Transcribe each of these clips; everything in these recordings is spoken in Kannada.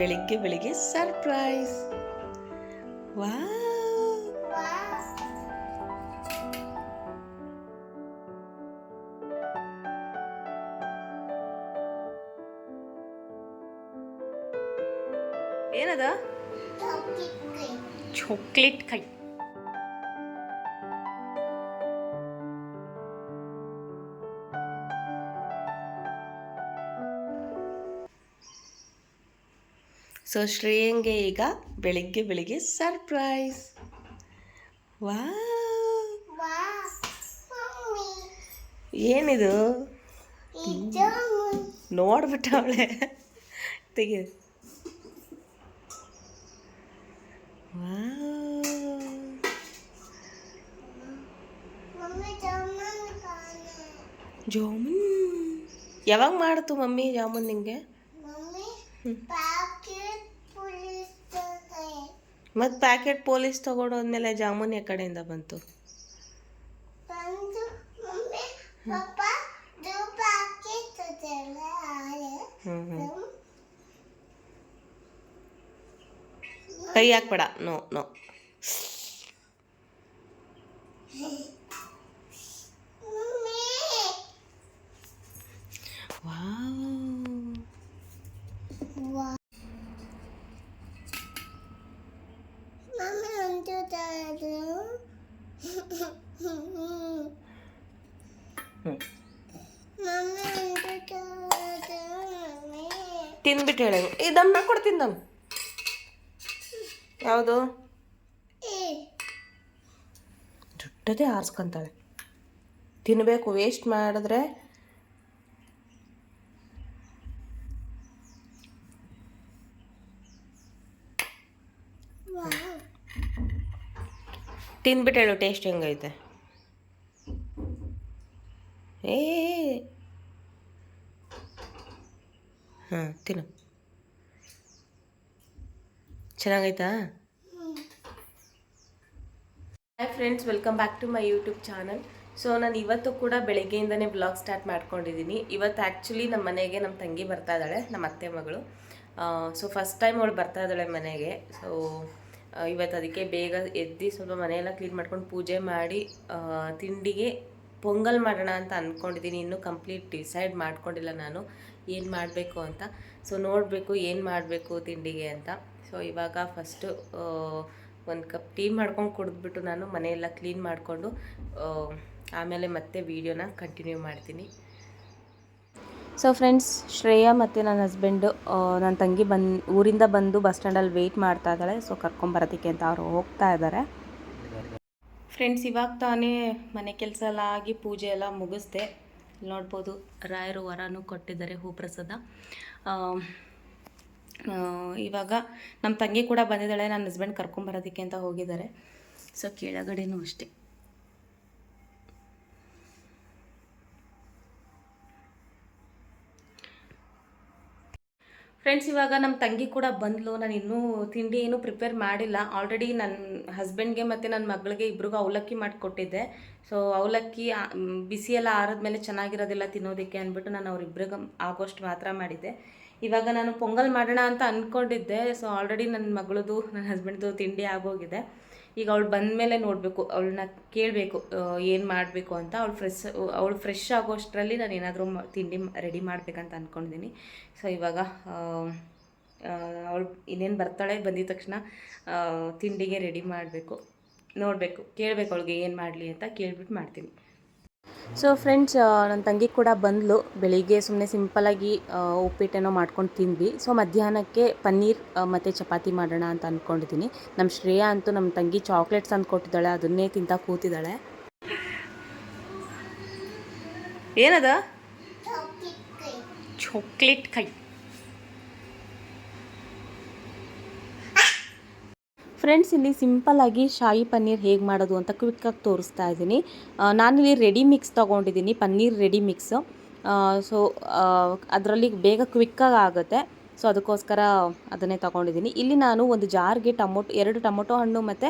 ಬೆಳಿಗ್ಗೆ ಬೆಳಿಗ್ಗೆ ಸರ್ಪ್ರೈಸ್ ವಾ ಏನದ? ಚಾಕ್ಲೇಟ್ ಕೈ ಸೊ ಶ್ರೇಯಂಗೆ ಈಗ ಬೆಳಿಗ್ಗೆ ಬೆಳಿಗ್ಗೆ ಸರ್ಪ್ರೈಸ್ ವಾ ಏನಿದು? ನೋಡ್ಬಿಟ್ಟವಳೆ ತೆಗಿ. ಜಾಮೂನ್. ಯಾವಾಗ ಮಾಡ್ತು ಮಮ್ಮಿ ಜಾಮೂನ್ ನಿಂಗೆ? ಮತ್ತು ಪ್ಯಾಕೆಟ್ ಪೊಲೀಸ್ ತಗೊಂಡೋದ್ಮೇಲೆ ಜಾಮೂನ್ ಯಾವ ಕಡೆಯಿಂದ ಬಂತು ಕೈ ಹಾಕ್ಬೇಡ. No no. ತಿಂದ್ಬಿಟ್ಟು ಹೇಳಿ. ಈ ದಮ್ ನಾ ಕೊಡ್ತೀನಿ ನಾನು ಯಾವುದು? ಜುಟ್ಟದೆ ಆರಿಸ್ಕೊಂತಾಳೆ. ತಿನ್ನಬೇಕು ವೇಸ್ಟ್ ಮಾಡಿದ್ರೆ. ತಿಂದ್ಬಿಟ್ಟು ಹೇಳು ಟೇಸ್ಟ್ ಹೆಂಗೈತೆ. ಏ. ಹಾಂ, ತಿನ್ನು. ಚೆನ್ನಾಗೈತಾ? Hi friends welcome back to my YouTube channel so ನಾನು ಇವತ್ತು ಕೂಡ ಬೆಳಗ್ಗೆಯಿಂದನೇ ಬ್ಲಾಗ್ ಸ್ಟಾರ್ಟ್ ಮಾಡ್ಕೊಂಡಿದ್ದೀನಿ ಇವತ್ತು ಆ್ಯಕ್ಚುಲಿ ನಮ್ಮ ಮನೆಗೆ ನಮ್ಮ ತಂಗಿ ಬರ್ತಾ ಇದ್ದಾಳೆ ನಮ್ಮ ಅತ್ತೆ ಮಗಳು. ಸೊ ಫಸ್ಟ್ ಟೈಮ್ ಅವಳು ಬರ್ತಾ ಇದ್ದಾಳೆ ಮನೆಗೆ. ಸೊ ಇವತ್ತು ಅದಕ್ಕೆ ಬೇಗ ಎದ್ದು ಸ್ವಲ್ಪ ಮನೆಯೆಲ್ಲ ಕ್ಲೀನ್ ಮಾಡ್ಕೊಂಡು ಪೂಜೆ ಮಾಡಿ ತಿಂಡಿಗೆ ಪೊಂಗಲ್ ಮಾಡೋಣ ಅಂತ ಅಂದ್ಕೊಂಡಿದ್ದೀನಿ ಇನ್ನೂ ಕಂಪ್ಲೀಟ್ ಡಿಸೈಡ್ ಮಾಡ್ಕೊಂಡಿಲ್ಲ ನಾನು. ಏನು ಮಾಡಬೇಕು ಅಂತ. ಸೊ ನೋಡಬೇಕು ಏನು ಮಾಡಬೇಕು ತಿಂಡಿಗೆ ಅಂತ. ಸೊ ಇವಾಗ ಫಸ್ಟು ಒಂದು ಕಪ್ ಟೀ ಮಾಡ್ಕೊಂಡು ಕುಡಿದ್ಬಿಟ್ಟು ನಾನು ಮನೆಯೆಲ್ಲ ಕ್ಲೀನ್ ಮಾಡಿಕೊಂಡು ಆಮೇಲೆ ಮತ್ತೆ ವೀಡಿಯೋನ ಕಂಟಿನ್ಯೂ ಮಾಡ್ತೀನಿ. ಸೊ ಫ್ರೆಂಡ್ಸ್ ಶ್ರೇಯಾ ಮತ್ತು ನನ್ನ ಹಸ್ಬೆಂಡು ನನ್ನ ತಂಗಿ ಬಂದು, ಊರಿಂದ ಬಂದು ಬಸ್ ಸ್ಟ್ಯಾಂಡಲ್ಲಿ ವೆಯ್ಟ್ ಮಾಡ್ತಾ ಇದ್ದಾಳೆ. ಸೊ ಕರ್ಕೊಂಬರೋದಕ್ಕೆ ಅಂತ ಅವರು ಹೋಗ್ತಾ ಇದ್ದಾರೆ. ಫ್ರೆಂಡ್ಸ್ ಇವಾಗ ತಾನೇ ಮನೆ ಕೆಲಸ ಎಲ್ಲ ಆಗಿ ಪೂಜೆ ಎಲ್ಲ ಮುಗಿಸ್ದೆ. ನೋಡ್ಬೋದು ರಾಯರು ವರನೂ ಕೊಟ್ಟಿದ್ದಾರೆ ಹೂ ಪ್ರಸಾದ ಆ, ಆ, ಇವಾಗ ನಮ್ಮ ತಂಗಿ ಕೂಡ ಬಂದಿದ್ದಾಳೆ ನನ್ನ ಹಸ್ಬೆಂಡ್ ಕರ್ಕೊಂಬರೋದಕ್ಕೆ ಅಂತ ಹೋಗಿದ್ದಾರೆ. ಸೊ ಕೆಳಗಡೆನೂ ಅಷ್ಟೇ. ಫ್ರೆಂಡ್ಸ್ ಇವಾಗ ನಮ್ಮ ತಂಗಿ ಕೂಡ ಬಂದ್ಲು. ನಾನು ಇನ್ನೂ ತಿಂಡಿ ಏನೂ ಪ್ರಿಪೇರ್ ಮಾಡಿಲ್ಲ. ಆಲ್ರೆಡಿ ನನ್ನ ಹಸ್ಬೆಂಡ್ಗೆ ಮತ್ತು ನನ್ನ ಮಗಳಿಗೆ ಇಬ್ರಿಗೂ ಅವಲಕ್ಕಿ ಮಾಡಿಕೊಟ್ಟಿದ್ದೆ. ಸೊ ಅವಲಕ್ಕಿ ಬಿಸಿ ಎಲ್ಲ ಆರಿದ್ಮೇಲೆ ಚೆನ್ನಾಗಿರೋದಿಲ್ಲ ತಿನ್ನೋದಕ್ಕೆ ಅಂದ್ಬಿಟ್ಟು ನಾನು ಅವ್ರಿಬ್ರಿಗೆ ಆಗೋಷ್ಟು ಮಾತ್ರ ಮಾಡಿದ್ದೆ. ಇವಾಗ ನಾನು ಪೊಂಗಲ್ ಮಾಡೋಣ ಅಂತ ಅಂದ್ಕೊಂಡಿದ್ದೆ ಸೊ ಆಲ್ರೆಡಿ ನನ್ನ ಮಗಳದು ನನ್ನ ಹಸ್ಬೆಂಡ್ದು ತಿಂಡಿ ಆಗೋಗಿದೆ. ಈಗ ಅವಳು ಬಂದಮೇಲೆ ನೋಡಬೇಕು, ಅವಳನ್ನ ಕೇಳಬೇಕು ಏನು ಮಾಡಬೇಕು ಅಂತ. ಅವಳು ಫ್ರೆಶ್ ಅವಳು ಫ್ರೆಶ್ ಆಗೋಷ್ಟರಲ್ಲಿ ನಾನು ಏನಾದರೂ ತಿಂಡಿ ರೆಡಿ ಮಾಡಬೇಕಂತ ಅಂದ್ಕೊಂಡಿದ್ದೀನಿ ಸೊ ಇವಾಗ ಅವಳು ಇನ್ನೇನು ಬರ್ತಾಳೆ ಬಂದಿದ ತಕ್ಷಣ ತಿಂಡಿಗೆ ರೆಡಿ ಮಾಡಬೇಕು, ನೋಡಬೇಕು, ಕೇಳಬೇಕು ಅವಳಿಗೆ ಏನು ಮಾಡಲಿ ಅಂತ ಕೇಳ್ಬಿಟ್ಟು ಮಾಡ್ತೀನಿ. ಸೊ ಫ್ರೆಂಡ್ಸ್ ನನ್ನ ತಂಗಿ ಕೂಡ ಬಂದಳು ಬೆಳಿಗ್ಗೆ ಸುಮ್ಮನೆ ಸಿಂಪಲಾಗಿ ಉಪ್ಪಿಟ್ಟೇನೋ ಮಾಡ್ಕೊಂಡು ತಿಂದ್ವಿ. ಸೊ ಮಧ್ಯಾಹ್ನಕ್ಕೆ ಪನ್ನೀರ್ ಮತ್ತು ಚಪಾತಿ ಮಾಡೋಣ ಅಂತ ಅಂದ್ಕೊಂಡಿದ್ದೀನಿ ನಮ್ಮ ಶ್ರೇಯಾ ಅಂತೂ ನಮ್ಮ ತಂಗಿ ಚಾಕ್ಲೇಟ್ಸ್ ಅಂತ ಕೊಟ್ಟಿದ್ದಾಳೆ. ಅದನ್ನೇ ತಿಂತಾ ಕೂತಿದ್ದಾಳೆ. ಏನದ? ಚಾಕ್ಲೇಟ್ ಕೈ ಫ್ರೆಂಡ್ಸ್, ಇಲ್ಲಿ ಸಿಂಪಲ್ಲಾಗಿ ಶಾಹಿ ಪನ್ನೀರ್ ಹೇಗೆ ಮಾಡೋದು ಅಂತ ಕ್ವಿಕ್ಕಾಗಿ ತೋರಿಸ್ತಾ ಇದ್ದೀನಿ. ನಾನಿಲ್ಲಿ ರೆಡಿ ಮಿಕ್ಸ್ ತೊಗೊಂಡಿದ್ದೀನಿ, ಪನ್ನೀರ್ ರೆಡಿ ಮಿಕ್ಸ್ ಸೊ ಅದರಲ್ಲಿ ಬೇಗ ಕ್ವಿಕ್ಕಾಗಿ ಆಗುತ್ತೆ. ಸೊ ಅದಕ್ಕೋಸ್ಕರ ಅದನ್ನೇ ತೊಗೊಂಡಿದ್ದೀನಿ. ಇಲ್ಲಿ ನಾನು ಒಂದು ಜಾರ್ಗೆ ಟೊಮೊಟೊ, ಎರಡು ಟೊಮೊಟೊ ಹಣ್ಣು ಮತ್ತು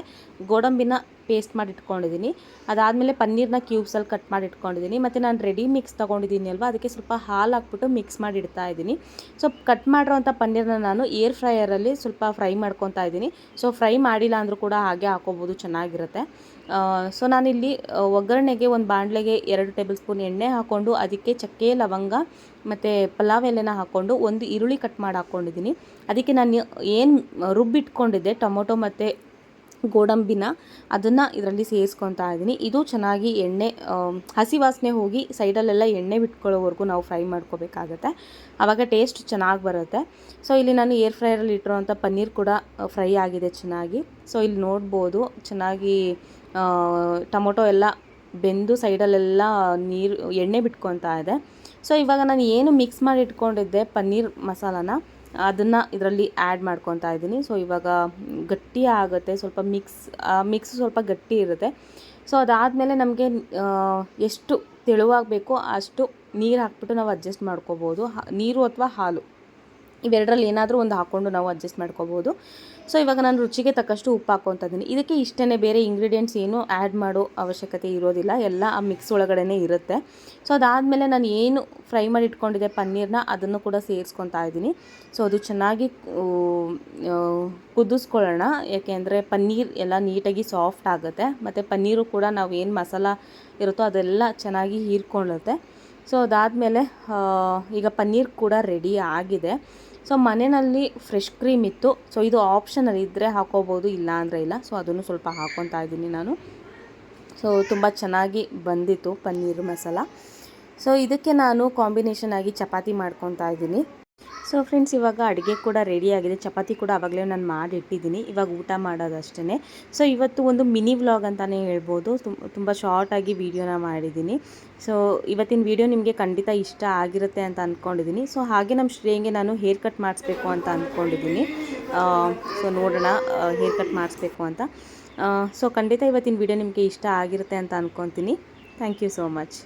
ಗೋಡಂಬಿನ ಪೇಸ್ಟ್ ಮಾಡಿ ಇಟ್ಕೊಂಡಿದ್ದೀನಿ ಅದಾದಮೇಲೆ ಪನ್ನೀರ್ನ ಕ್ಯೂಬ್ಸಲ್ಲಿ ಕಟ್ ಮಾಡಿ ಇಟ್ಕೊಂಡಿದ್ದೀನಿ ಮತ್ತು ನಾನು ರೆಡಿ ಮಿಕ್ಸ್ ತೊಗೊಂಡಿದ್ದೀನಿ ಅಲ್ವಾ? ಅದಕ್ಕೆ ಸ್ವಲ್ಪ ಹಾಲು ಹಾಕ್ಬಿಟ್ಟು ಮಿಕ್ಸ್ ಮಾಡಿ ಇಡ್ತಾ ಇದ್ದೀನಿ ಸೊ ಕಟ್ ಮಾಡಿರೋಂಥ ಪನ್ನೀರ್ನ ನಾನು ಏರ್ ಫ್ರೈಯರಲ್ಲಿ ಸ್ವಲ್ಪ ಫ್ರೈ ಮಾಡ್ಕೊತಾ ಇದ್ದೀನಿ ಸೊ ಫ್ರೈ ಮಾಡಿಲ್ಲ ಅಂದರೂ ಕೂಡ ಹಾಗೆ ಹಾಕೋಬೋದು, ಚೆನ್ನಾಗಿರುತ್ತೆ. ಸೊ ನಾನಿಲ್ಲಿ ಒಗ್ಗರಣೆಗೆ ಒಂದು ಬಾಣಲೆಗೆ ಎರಡು ಟೇಬಲ್ ಸ್ಪೂನ್ ಎಣ್ಣೆ ಹಾಕ್ಕೊಂಡು ಅದಕ್ಕೆ ಚಕ್ಕೆ, ಲವಂಗ ಮತ್ತು ಪಲಾವ್ ಎಲೆನ ಹಾಕ್ಕೊಂಡು ಒಂದು ಈರುಳ್ಳಿ ಕಟ್ ಮಾಡಿ ಹಾಕ್ಕೊಂಡಿದ್ದೀನಿ ಅದಕ್ಕೆ ನಾನು ಏನು ರುಬ್ಬಿಟ್ಕೊಂಡಿದ್ದೆ, ಟೊಮೊಟೊ ಮತ್ತು ಗೋಡಂಬಿನ ಅದನ್ನು ಇದರಲ್ಲಿ ಸೇರಿಸ್ಕೊತಾ ಇದ್ದೀನಿ. ಇದು ಚೆನ್ನಾಗಿ ಎಣ್ಣೆ ಹಸಿ ವಾಸನೆ ಹೋಗಿ ಸೈಡಲ್ಲೆಲ್ಲ ಎಣ್ಣೆ ಬಿಟ್ಕೊಳ್ಳೋವರೆಗೂ ನಾವು ಫ್ರೈ ಮಾಡ್ಕೋಬೇಕಾಗತ್ತೆ. ಆವಾಗ ಟೇಸ್ಟ್ ಚೆನ್ನಾಗಿ ಬರುತ್ತೆ. ಸೊ, ಇಲ್ಲಿ ನಾನು ಏರ್ ಫ್ರೈಯರಲ್ಲಿ ಇಟ್ಟಿರೋಂಥ ಪನ್ನೀರ್ ಕೂಡ ಫ್ರೈ ಆಗಿದೆ ಚೆನ್ನಾಗಿ. ಸೊ, ಇಲ್ಲಿ ನೋಡ್ಬೋದು ಚೆನ್ನಾಗಿ ಟೊಮೊಟೊ ಎಲ್ಲ ಬೆಂದು ಸೈಡಲ್ಲೆಲ್ಲ ನೀರು, ಎಣ್ಣೆ ಬಿಟ್ಕೊತಾ ಇದೆ. ಸೊ, ಇವಾಗ ನಾನು ಏನು ಮಿಕ್ಸ್ ಮಾಡಿ ಇಟ್ಕೊಂಡಿದ್ದೆ ಪನ್ನೀರ್ ಮಸಾಲಾನ ಅದನ್ನು ಇದರಲ್ಲಿ ಆ್ಯಡ್ ಮಾಡ್ಕೊತಾ ಇದ್ದೀನಿ. ಸೊ ಇವಾಗ ಗಟ್ಟಿ ಆಗುತ್ತೆ. ಸ್ವಲ್ಪ ಮಿಕ್ಸ್ ಮಿಕ್ಸ್ ಸ್ವಲ್ಪ ಗಟ್ಟಿ ಇರುತ್ತೆ. ಸೊ ಅದಾದಮೇಲೆ ನಮಗೆ ಎಷ್ಟು ತೆಳುವಾಗಬೇಕೋ ಅಷ್ಟು ನೀರು ಹಾಕ್ಬಿಟ್ಟು ನಾವು ಅಡ್ಜಸ್ಟ್ ಮಾಡ್ಕೋಬೋದು. ನೀರು ಅಥವಾ ಹಾಲು. ಇವೆರಡರಲ್ಲಿ ಏನಾದರೂ ಒಂದು ಹಾಕ್ಕೊಂಡು ನಾವು ಅಡ್ಜಸ್ಟ್ ಮಾಡ್ಕೋಬೋದು. ಸೊ ಇವಾಗ ನಾನು ರುಚಿಗೆ ತಕ್ಕಷ್ಟು ಉಪ್ಪು ಹಾಕೋಂಥದ್ದೀನಿ ಇದ್ದೀನಿ. ಇದಕ್ಕೆ ಇಷ್ಟೇ ಬೇರೆ ಇಂಗ್ರೀಡಿಯೆಂಟ್ಸ್ ಏನೂ ಆ್ಯಡ್ ಮಾಡೋ ಅವಶ್ಯಕತೆ ಇರೋದಿಲ್ಲ. ಎಲ್ಲ ಆ ಮಿಕ್ಸ್ ಒಳಗಡೆ ಇರುತ್ತೆ. ಸೊ ಅದಾದಮೇಲೆ ನಾನು ಏನು ಫ್ರೈ ಮಾಡಿ ಇಟ್ಕೊಂಡಿದ್ದೆ ಪನ್ನೀರ್ನ ಅದನ್ನು ಕೂಡ ಸೇರಿಸ್ಕೊತಾ ಇದ್ದೀನಿ. ಸೊ ಅದು ಚೆನ್ನಾಗಿ ಕುದಿಸ್ಕೊಳ್ಳೋಣ. ಯಾಕೆಂದರೆ ಪನ್ನೀರ್ ಎಲ್ಲ ನೀಟಾಗಿ ಸಾಫ್ಟ್ ಆಗುತ್ತೆ. ಮತ್ತು ಪನ್ನೀರು ಕೂಡ ನಾವು ಏನು ಮಸಾಲ ಇರುತ್ತೋ ಅದೆಲ್ಲ ಚೆನ್ನಾಗಿ ಹೀರ್ಕೊಳ್ಳುತ್ತೆ. ಸೊ ಅದಾದಮೇಲೆ ಈಗ ಪನ್ನೀರ್ ಕೂಡ ರೆಡಿ ಆಗಿದೆ. ಸೊ ಮನೆಯಲ್ಲಿ ಫ್ರೆಶ್ ಕ್ರೀಮ್ ಇತ್ತು. ಸೊ ಇದು ಆಪ್ಷನಲ್ ಇದ್ದರೆ ಹಾಕೋಬೋದು, ಇಲ್ಲ ಅಂದರೆ ಇಲ್ಲ. ಸೊ ಅದನ್ನು ಸ್ವಲ್ಪ ಹಾಕ್ಕೊತಾ ಇದ್ದೀನಿ ನಾನು. ಸೊ ತುಂಬ ಚೆನ್ನಾಗಿ ಬಂದಿತ್ತು ಪನ್ನೀರ್ ಮಸಾಲ. ಸೊ ಇದಕ್ಕೆ ನಾನು ಕಾಂಬಿನೇಷನ್ ಆಗಿ ಚಪಾತಿ ಮಾಡ್ಕೊತಾ ಇದ್ದೀನಿ. ಸೊ ಫ್ರೆಂಡ್ಸ್ ಇವಾಗ ಅಡುಗೆ ಕೂಡ ರೆಡಿ ಆಗಿದೆ. ಚಪಾತಿ ಕೂಡ ಆವಾಗಲೇ ನಾನು ಮಾಡಿ ಇಟ್ಟಿದ್ದೀನಿ ಇವಾಗ ಊಟ ಮಾಡೋದಷ್ಟೇ ಸೊ ಇವತ್ತು ಒಂದು ಮಿನಿ ವ್ಲಾಗ್ ಅಂತಲೇ ಹೇಳ್ಬೋದು. ತುಂಬ ಶಾರ್ಟಾಗಿ ವೀಡಿಯೋನ ಮಾಡಿದ್ದೀನಿ. ಸೊ ಇವತ್ತಿನ ವೀಡಿಯೋ ನಿಮಗೆ ಖಂಡಿತ ಇಷ್ಟ ಆಗಿರುತ್ತೆ ಅಂತ ಅಂದ್ಕೊಂಡಿದ್ದೀನಿ ಸೊ ಹಾಗೆ ನಮ್ಮ ಶ್ರೇಯಂಗೆ ನಾನು ಹೇರ್ ಕಟ್ ಮಾಡಿಸ್ಬೇಕು ಅಂತ ಅಂದ್ಕೊಂಡಿದ್ದೀನಿ ಸೊ ನೋಡೋಣ ಹೇರ್ ಕಟ್ ಮಾಡಿಸ್ಬೇಕು ಅಂತ. ಸೊ ಖಂಡಿತ ಇವತ್ತಿನ ವೀಡಿಯೋ ನಿಮಗೆ ಇಷ್ಟ ಆಗಿರುತ್ತೆ ಅಂತ ಅಂದ್ಕೊತೀನಿ ಥ್ಯಾಂಕ್ ಯು ಸೋ ಮಚ್